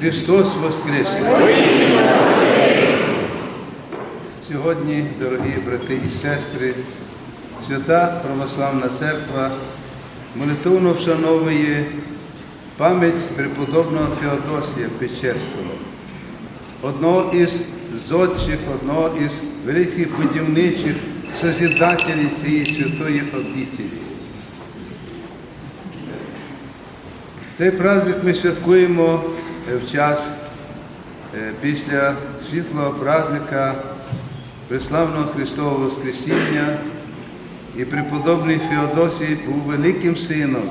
Христос Воскрес! Сьогодні, дорогі брати і сестри, свята Православна Церква молитовно вшановує пам'ять преподобного Феодосія Печерського, одного із зодчих, одного із великих будівничих созидателів цієї святої обітелі. Цей праздник ми святкуємо в час е, після світлого праздника Преславного Христового Воскресіння і преподобний Феодосій був великим сином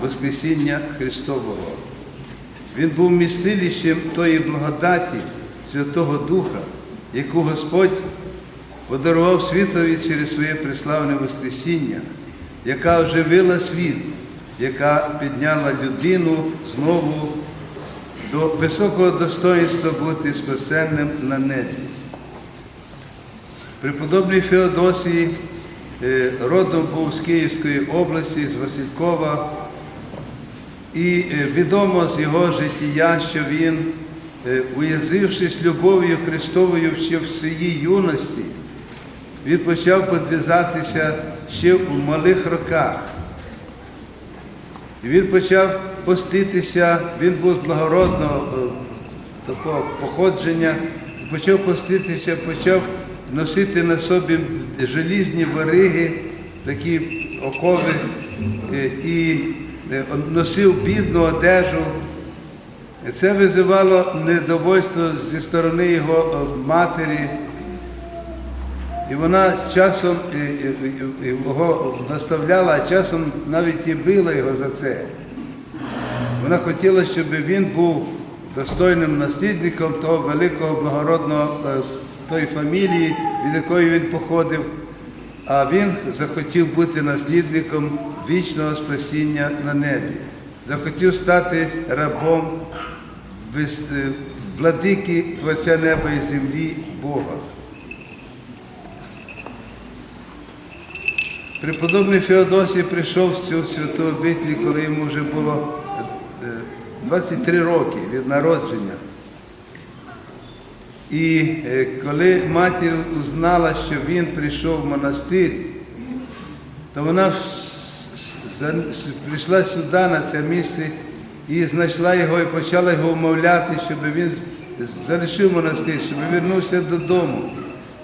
Воскресіння Христового. Він був містилищем тої благодаті Святого Духа, яку Господь подарував світові через своє преславне Воскресіння, яка оживила світ, яка підняла людину знову до високого достоинства бути спасенним на небі. Преподобний Феодосій е, родом був з Київської області, з Василькова, і е, відомо з його життя, що він, е, уязившись любов'ю Христовою ще в своїй юності, він почав подвізатися ще у малих роках. Він почав поститися, він був благородного е, такого походження, почав поститися, почав носити на собі желізні вариги, такі окови, е, і е, носив бідну одежу. Це визивало недовольство зі сторони його матері. І вона часом його наставляла, а часом навіть і била його за це. Вона хотіла, щоб він був достойним наслідником того великого благородного е, тої фамілії, від якої він походив, а він захотів бути наслідником вічного спасіння на небі. Захотів стати рабом е, владики Творця неба і землі Бога. Преподобний Феодосій прийшов в цю святу обитель, коли йому вже було 23 роки від народження. І е, коли матір узнала, що він прийшов в монастир, то вона прийшла сюди, на це місце, і знайшла його і почала його вмовляти, щоб він залишив монастир, щоб вернувся додому.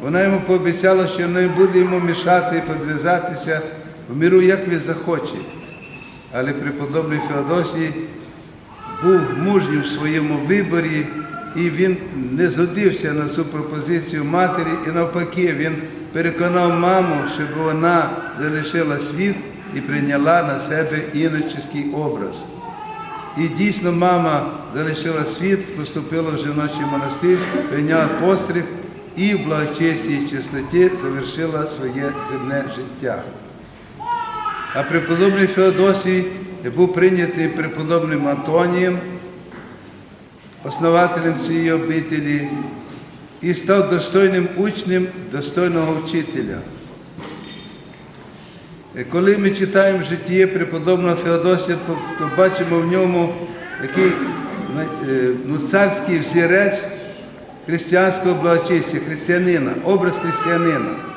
Вона йому пообіцяла, що не буде йому мішати і підв'язатися в міру, як він захоче. Але преподобний Феодосій був мужнім в своєму виборі, і він не згодився на цю пропозицію матері, і навпаки, він переконав маму, щоб вона залишила світ і прийняла на себе іноческий образ. І дійсно мама залишила світ, поступила в жіночий монастир, прийняла постриг і в благочесті і чистоті завершила своє земне життя. А преподобний Феодосій був прийнятий преподобним Антонієм, основателем цієї обителі, і став достойним учнем достойного вчителя. Е, Коли ми читаємо життя преподобного Феодосія, то, бачимо в ньому такий е, ну, царський взірець християнського благочестя, християнина, образ християнина.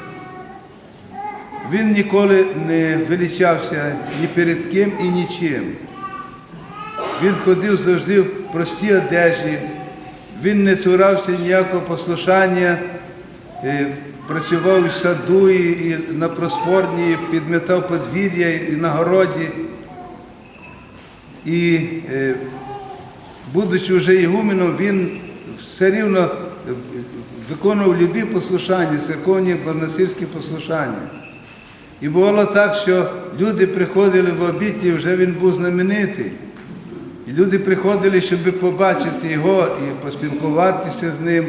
Він ніколи не величався ні перед ким і нічим. Він ходив завжди в простій одежі, він не цурався ніякого послушання, е, працював в саду, і на просфорні, підмітав подвір'я і на городі. І, е, будучи вже ігуменом, він все рівно виконував любі послушання, церковні монастирські послушання. І бувало так, що люди приходили в обід, і вже він був знаменитий. І люди приходили, щоб побачити його і поспілкуватися з ним.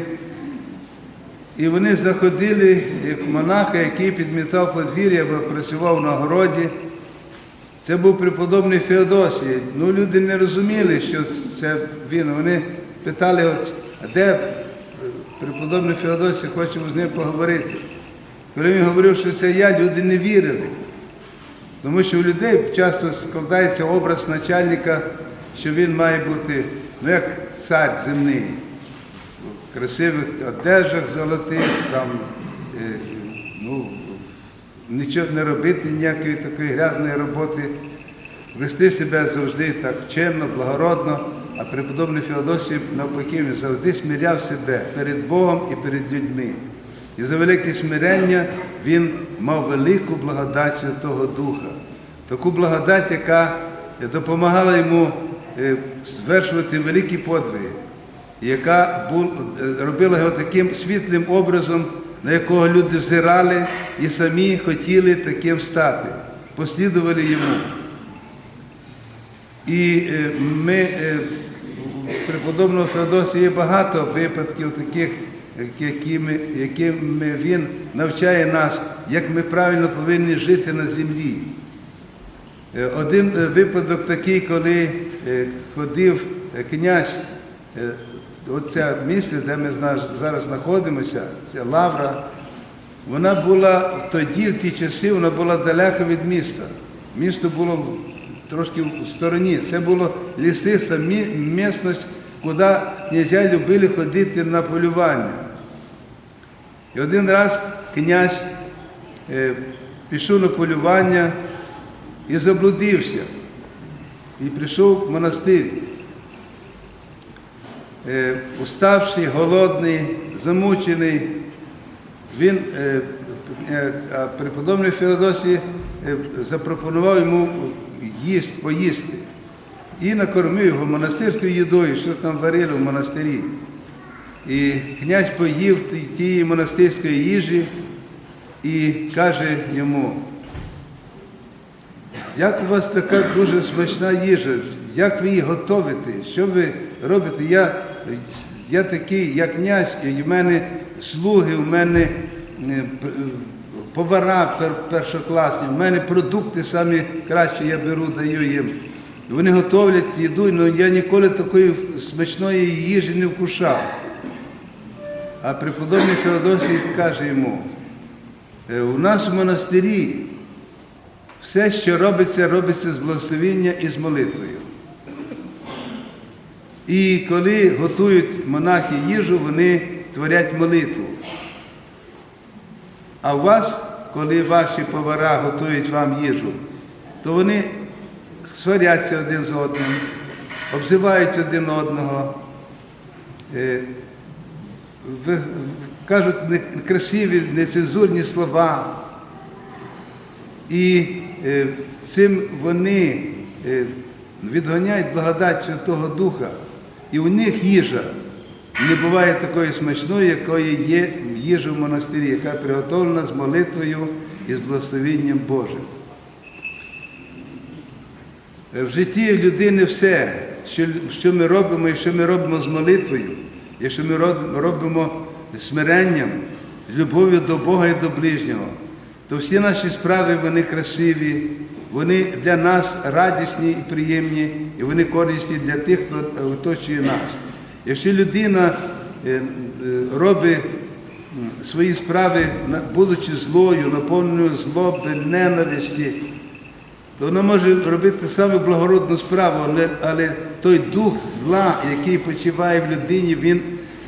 І вони заходили як монаха, який підмітав подвір'я або працював на городі. Це був преподобний Феодосій. Ну, люди не розуміли, що це він. Вони питали, а де е, преподобний Феодосій, хочемо з ним поговорити. Коли він говорив, що це я, люди не вірили. Тому що у людей часто складається образ начальника, що він має бути ну як цар земний, в красивих одежах золотих, там, е, ну, нічого не робити, ніякої такої грязної роботи, вести себе завжди так чемно, благородно, а преподобний Феодосій навпаки він завжди смиряв себе перед Богом і перед людьми. І за велике смирення він мав велику благодать Святого Духа, таку благодать, яка допомагала йому е, звершувати великі подвиги, яка е, робила його таким світлим образом, на якого люди взирали і самі хотіли таким стати, послідували йому. І е, ми преподобного Феодосія є багато випадків таких, якими він навчає нас, як ми правильно повинні жити на землі. Е, Один е, випадок такий, коли е, ходив князь, оце місце, де ми зараз знаходимося, це Лавра, вона була тоді, в ті часи, вона була далеко від міста. Місто було трошки в стороні. Це було лісиста мі- куди князя любили ходити на полювання. І один раз князь е, пішов на полювання і заблудився. І прийшов в монастир. Е, уставший, голодний, замучений, він, е, преподобний Феодосій запропонував йому їсти, поїсти. І накормив його монастирською їдою, що там варили в монастирі. І князь поїв тієї монастирської їжі і каже йому, як у вас така дуже смачна їжа, як ви її готовите, що ви робите? Я, я такий, як князь, і в мене слуги, в мене е, повара першокласні, в мене продукти самі кращі я беру, даю їм. Вони готовлять їду, але я ніколи такої смачної їжі не вкушав. А преподобний Феодосій каже йому, «Е, у нас в монастирі все, що робиться, робиться з благословіння і з молитвою. І коли готують монахи їжу, вони творять молитву. А у вас, коли ваші повара готують вам їжу, то вони сваряться один з одним, обзивають один одного, е, кажуть некрасиві, нецензурні слова. І е, цим вони е, відганяють благодать Святого Духа. І у них їжа не буває такої смачної, якої є їжа в монастирі, яка приготовлена з молитвою і з благословенням Божим. Е, В житті людини все, що ми робимо, і що ми робимо з молитвою, якщо ми робимо смиренням, з любов'ю до Бога і до ближнього, то всі наші справи вони красиві, вони для нас радісні і приємні, і вони корисні для тих, хто е, оточує нас. Якщо людина е, е, робить свої справи, будучи злою, наповненою злоби, ненависті, то вона може робити саме благородну справу, але, той дух зла, який почиває в людині, він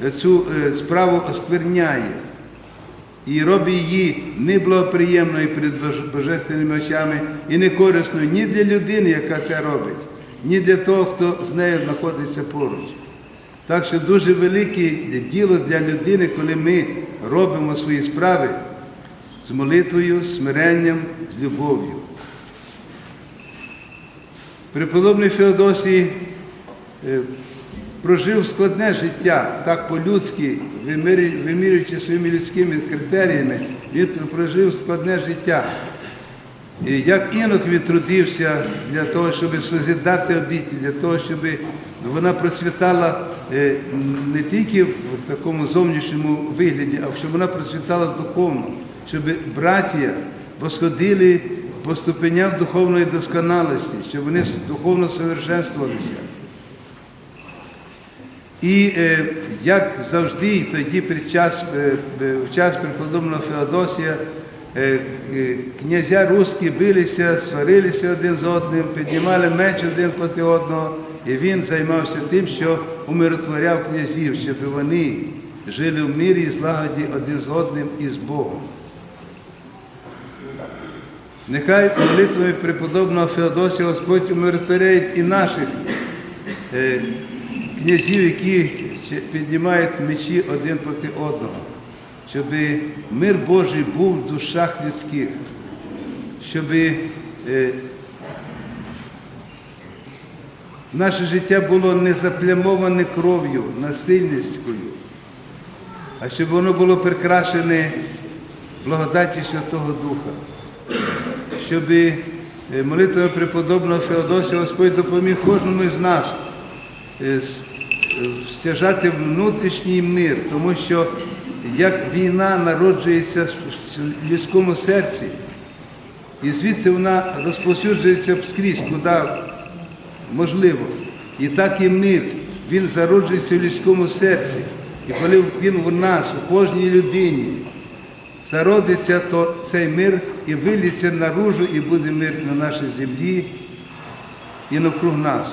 е, цю е, справу оскверняє і робить її неблагоприємною перед божественними очами і не корисною ні для людини, яка це робить, ні для того, хто з нею знаходиться поруч. Так що дуже велике діло для людини, коли ми робимо свої справи з молитвою, з смиренням, з любов'ю. Преподобний Феодосій е, прожив складне життя, так по-людськи, вимірюючи своїми людськими критеріями, він прожив складне життя. І як інок він трудився для того, щоб созидати обіті, для того, щоб вона процвітала е, не тільки в такому зовнішньому вигляді, а щоб вона процвітала духовно, щоб браття восходили по ступеням духовної досконалості, щоб вони духовно совершенствувалися. І е, як завжди, тоді під час, е, е, в час преподобного Феодосія е, е, князя русські билися, сварилися один з одним, піднімали меч один проти одного І він займався тим, що умиротворяв князів, щоб вони жили в мирі і злагоді один з одним і з Богом. Нехай молитвами преподобного Феодосія Господь умиротворяє і наших е, князів, які піднімають мечі один проти одного, щоб мир Божий був в душах людських, щоб е, наше життя було не заплямоване кров'ю, насильницькою, а щоб воно було прикрашене благодаті Святого Духа щоб е, молитва преподобного Феодосія Господь допоміг кожному з нас е, е, стяжати внутрішній мир, тому що як війна народжується в людському серці, і звідси вона розповсюджується скрізь, куди можливо. І так і мир, він зароджується в людському серці. І коли він у нас, у кожній людині, зародиться, то цей мир і виліться наружу, і буде мир на нашій землі і навкруг нас.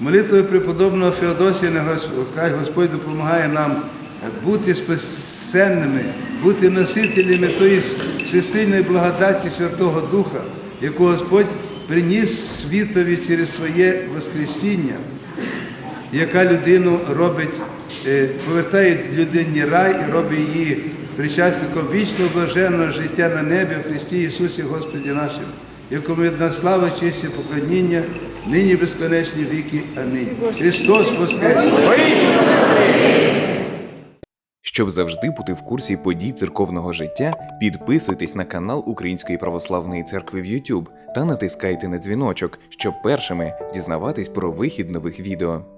Молитвою преподобного Феодосія на Гос- хай Господь допомагає нам бути спасенними, бути носителями тої всесильної благодаті Святого Духа, яку Господь приніс світові через своє Воскресіння яка людину робить, е, повертає людині рай і робить її причасником вічного блаженного життя на небі в Христі Ісусі Господі нашим, якому одна слава, честь і поклоніння, нині безконечні віки. Амінь. Христос Воскрес! Щоб завжди бути в курсі подій церковного життя, підписуйтесь на канал Української православної церкви в YouTube та натискайте на дзвіночок, щоб першими дізнаватись про вихід нових відео.